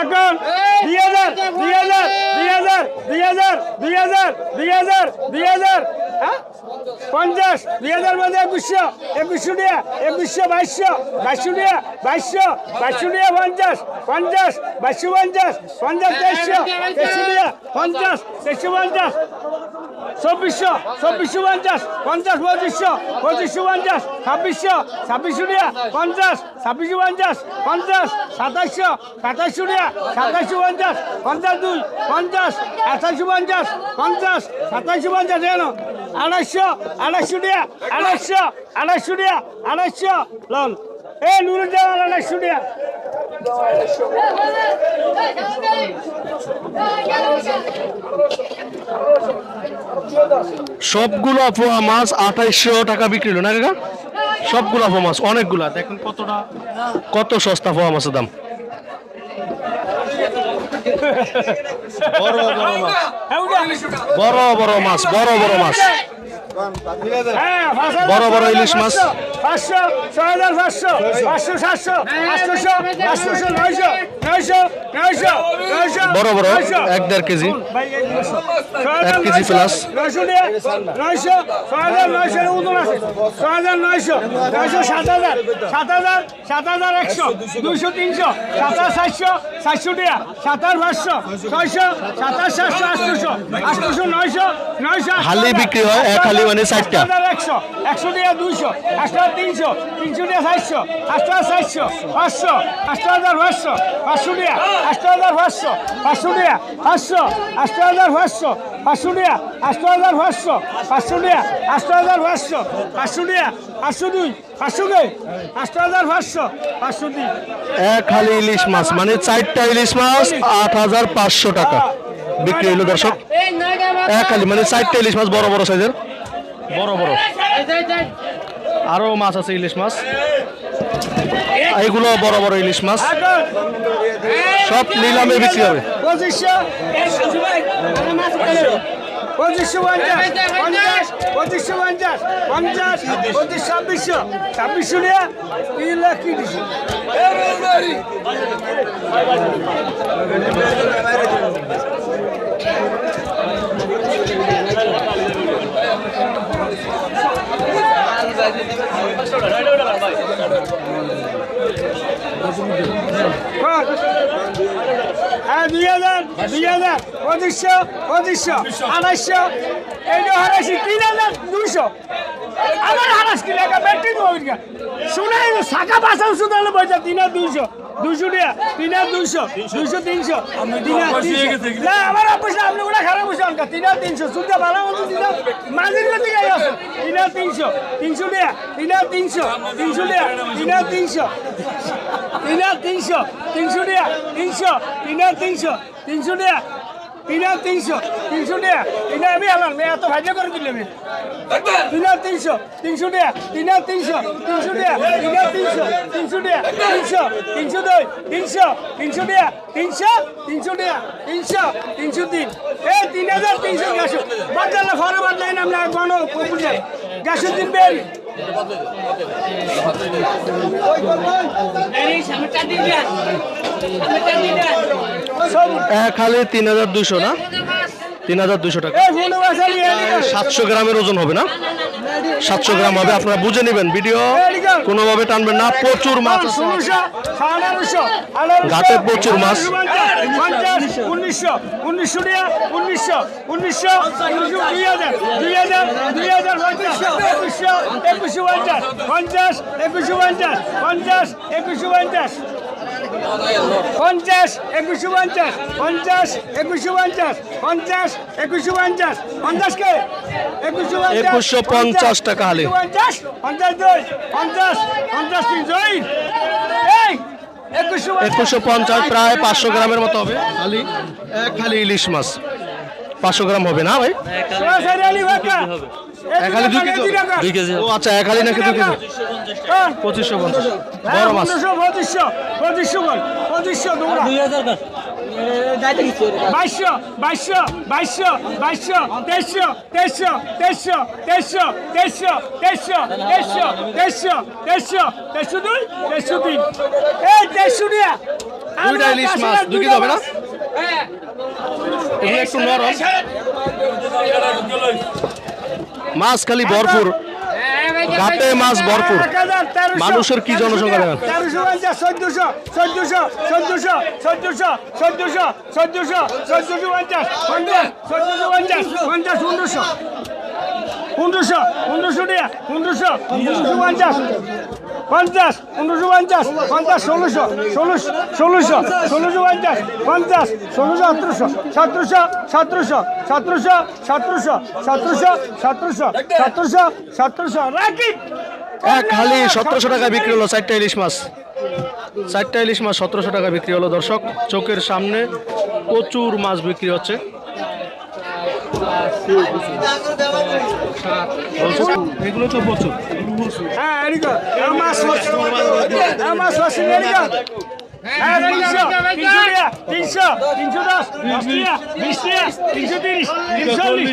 এখন দুই হাজার দুই হাজার দুই হাজার দুই হাজার দুই হাজার দুই হাজার দুই হাজার পঞ্চাশ দুই হাজার মধ্যে একুশশো একুশশো টাকা একুশশো বাইশশো বাইশশো টাকা বাইশশো বাইশশো টাকা পঞ্চাশ পঞ্চাশ, বাইশশো পঞ্চাশ পঞ্চাশ, তেইশশো তেইশশো টাকা পঞ্চাশ, তেইশশো পঞ্চাশ। চব্বিশশো চব্বিশশো পঞ্চাশ পঞ্চাশ পঁচিশশো পঁচিশশো পঞ্চাশ ছাব্বিশশো ছাব্বিশশো টাকা পঞ্চাশ ছাব্বিশশো পঞ্চাশ পঞ্চাশ সাতাইশশো সাতাইশশো টাকা সাতাইশশো পঞ্চাশ পঞ্চাশ দুই পঞ্চাশ আঠাইশশো পঞ্চাশ পঞ্চাশ সাতাইশশো পঞ্চাশ এনো আড়াইশো আড়াইশো টাকা আড়াইশো আড়াইশো টাকা আড়াইশো লন এ নুরুজ্জামান আড়াইশো টাকা সবগুলো পোয়া মাছ আঠাইশশো টাকা বিক্রি হলো, না কাকা? সবগুলো পোয়া মাছ, অনেকগুলা। দেখুন কতটা, কত সস্তা পোয়া মাছের দাম। বড় বড় মাছ, বড় বড় মাছ। বড় বড় ইলিশ মাছ। পাঁচশো ছয় হাজার পাঁচশো পাঁচশো সাতশো আটশোশো আটশোশো নয়শো নয়শো নয়শো নয়শো বড় বড়। এক দেড় কেজি এক কেজি plus। নয়শো নিয়ে, নয়শো ছয় হাজার নয়শো আছে ছয় হাজার নয়শো নয়শো সাত হাজার সাত হাজার সাত হাজার একশো দুইশো তিনশো সাতশো সাতশো টাকা সাত হাজার পাঁচশো ছয়শো সাত হাজার সাতশো আটশোশো আটশোশো নয়শো নয়শো হালি বিক্রি হয়, এক হালি মানে ষাটটা। একশো একশো টাকা দুইশো হাজার তিনশো তিনশো টাকা চারশো আট হাজার চারশো পাঁচশো আট হাজার পাঁচশো পাঁচশো টাকা আট হাজার পাঁচশো পাঁচশো টাকা পাঁচশো আট হাজার পাঁচশো পাঁচশো টাকা আট হাজার পাঁচশো পাঁচশো টাকা আট হাজার পাঁচশো পাঁচশো টাকা পাঁচশো দুই পাঁচশো দুই আট হাজার পাঁচশো পাঁচশো দুই এক হালি ইলিশ মাছ মানে চারটা ইলিশ মাছ আট হাজার পাঁচশো টাকা বিক্রি হলো দর্শক। এক খালি মানে চারটা ইলিশ মাছ বড় বড় সাইজের। বড় বড় আরও মাছ আছে, ইলিশ মাছ। এইগুলো বড় বড় ইলিশ মাছ। সব নিলামে বিক্রি হবে। পঁচিশশো। পঞ্চাশ পঁচিশশো পঞ্চাশ পঞ্চাশ, পঁচিশ, ছাব্বিশশো। কি দিছি হ্যাঁ দুই হাজার দুই হাজার পঁচিশশো পঁচিশশো, আড়াইশো। এইটা হারাইছি, তিন হাজার দুইশো। আমার হারাস কিনে ব্যাটারি দেবো শুনাই শাখা বাসাও শুধু হলো পয়সা তিন দুইশো দুইশো টাকা তিন দুইশো দুইশো তিনশো তিন তিনশো। আমার অবশ্যই আপনি ওটা খারাপ বসে অঙ্কা তিন তিনশো শুদ্ধ ভালো মতো তিন মাঝের দিকে আসো তিন হাজার তিনশো তিনশো টাকা তিন তিনশো তিনশো টাকা তিন তিনশো তিন তিনশো তিনশো টাকা তিনশো তিন তিনশো তিনশো টাকা তিন হাজার তিনশো তিনশো টাকা তিন আমি আমার মেয়ে এত ভাজ্য করে দিলে আমি। তিন হাজার তিনশো তিনশো টাকা তিন হাজার তিনশো তিনশো টাকা তিন হাজার তিনশো তিনশো টাকা তিনশো তিনশো দুই তিনশো তিনশো টাকা তিনশো তিনশো টাকা তিনশো তিনশো তিন। এই তিন হাজার তিনশো গ্যাস। বাজারে ফরমার লাইন আমরা গণ পপুলার গ্যাসের দিন বের। সব এক হালি তিন হাজার দুইশো না? তিন হাজার দুইশো টাকা। সাতশো গ্রামের ওজন হবে না? সাতশো গ্রাম হবে আপনারা বুঝে নেবেন। ভিডিও কোনোভাবে টানবেন না প্রচুর মাছ ঘাটে প্রচুর মাছ। পঞ্চাশ হাজার পঞ্চাশ পঞ্চাশ পঞ্চাশ। পঞ্চাশ একুশশো পঞ্চাশ পঞ্চাশ একুশশো পঞ্চাশ পঞ্চাশ একুশশো পঞ্চাশ পঞ্চাশ কে? একুশশো একুশশো পঞ্চাশ টাকা হালি। পঞ্চাশ পঞ্চাশ দুই পঞ্চাশ পঞ্চাশ তিন দুই। একুশশো পঞ্চাশ। প্রায় পাঁচশো গ্রামের মতো হবে। খালি খালি ইলিশ মাছ। পাঁচশো গ্রাম হবে না ভাই? সরাসরি আলী ভাকা এক হালি দুই কেজি? দুই কেজি ও আচ্ছা এক হালি নাকি দুই কেজি পঁচিশশো পঞ্চাশ। বড় মাছ। পঁচিশশো পঁচিশশো পঁচিশশো বল পঁচিশশো তোমরা বাইশশো বাইশশো বাইশশো বাইশশো তেইশশো তেইশশো তেইশশো তেইশশো তেইশশো তেইশশো তেইশশো তেইশশো তেইশশো তেইশশো দুই তেইশশো তিন। এই তেইশশো নিয়া দুইটা ইলিশ মাছ, দুই কেজি হবে না? একটু নরম। মাছ খালি ভরপুর ঘাটে মাছ ভরপুর মানুষের কি জনসংখ্যা দেখেন চোদ্দশো পঞ্চাশ পঞ্চাশ পঞ্চাশ পঞ্চাশ পঞ্চাশ পঞ্চাশ, পনেরোশো পঞ্চাশ পঞ্চাশ, ষোলোশো ষোলোশো ষোলোশো ষোলোশো পঞ্চাশ পঞ্চাশ, ষোলোশো, সতেরোশো সতেরোশো সতেরোশো সতেরোশো সতেরোশো সতেরোশো সতেরোশো সতেরোশো সতেরোশো রাকিব এক খালি সতেরোশো টাকা বিক্রি হলো চারটা ইলিশ মাছ। চারটা ইলিশ মাছ সতেরোশো টাকা বিক্রি হলো, দর্শক। চোখের সামনে প্রচুর মাছ বিক্রি হচ্ছে। এগুলো তো প্রচুর হ্যাঁ আমার আমার হ্যাঁ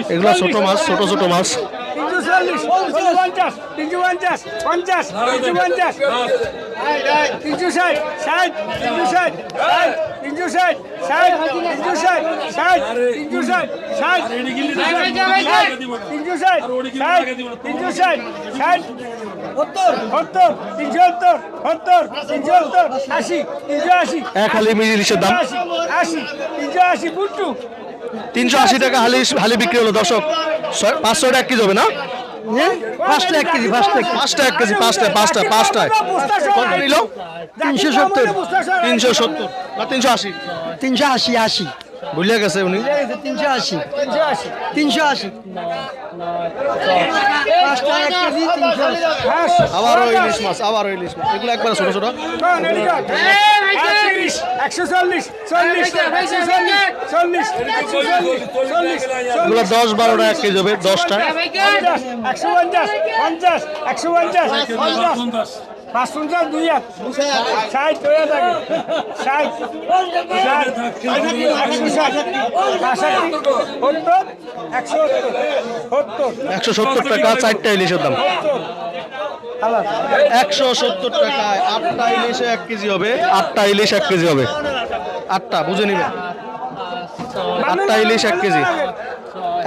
এগুলো ছোট মাছ ছোট ছোট মাছ। তিনশো ষাট ষাট তিনশো ষাট ষাট তিনশো ষাট ষাট তিনশো ষাট ষাট তিনশো ষাট ষাট তিনশো ষাট তিনশো ষাট ষাট তিনশো ষাট ষাট এক হালি মিলি ইলিশের দাম? তিনশো আশি টাকা হালি হালি বিক্রি হলো দর্শক। পাঁচশো টাকা এক কেজি হবে না? পাঁচটা এক কেজি পাঁচটা পাঁচটা এক কেজি পাঁচটা পাঁচটা পাঁচটায় কত নিল? তিনশো সত্তর। তিনশো সত্তর। না তিনশো আশি। তিনশো আশি আশি। ভুলে গেছে উনি? তিনশো আশি। তিনশো আশি। তিনশো আশি। আবারও ইলিশ মাছ আবারও ইলিশ মাছ। এগুলো একবার ছোট ছোট। এগুলো দশ বারোটা এক কেজি হবে দশটা। একশো পঞ্চাশ পঞ্চাশ একশো পঞ্চাশ। পাঁচ পঞ্চাশ দুই এক। ষাট হয়ে থাকে ষাট ষাট একশো ষাট সত্তর একশো সত্তর। সত্তর একশো সত্তর টাকা চারটা ইলিশের দাম। একশো সত্তর টাকায় আটটা ইলিশে এক কেজি হবে। আটটা ইলিশ এক কেজি হবে। আটটা বুঝে নিবেন আটটা ইলিশ এক কেজি।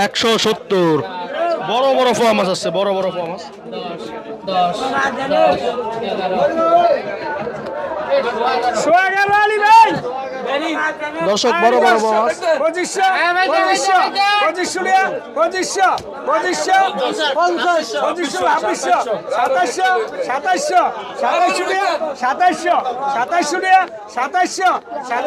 একশো সত্তর। বড় বড় ফোয়া মাছ আছে বড় বড় ফোয়া মাছ। ভাই। দর্শক বড় বড় ফোয়া মাছ পঁচিশশো পঁচিশশো পঁচিশশো পঁচিশশো পঁচিশশো পঞ্চাশ পঁচিশশো ছাব্বিশশো সাতাশশো সাতাশশো সাতাশশো সাতাশশো সাতাশশো সাতাশশো সাতাশ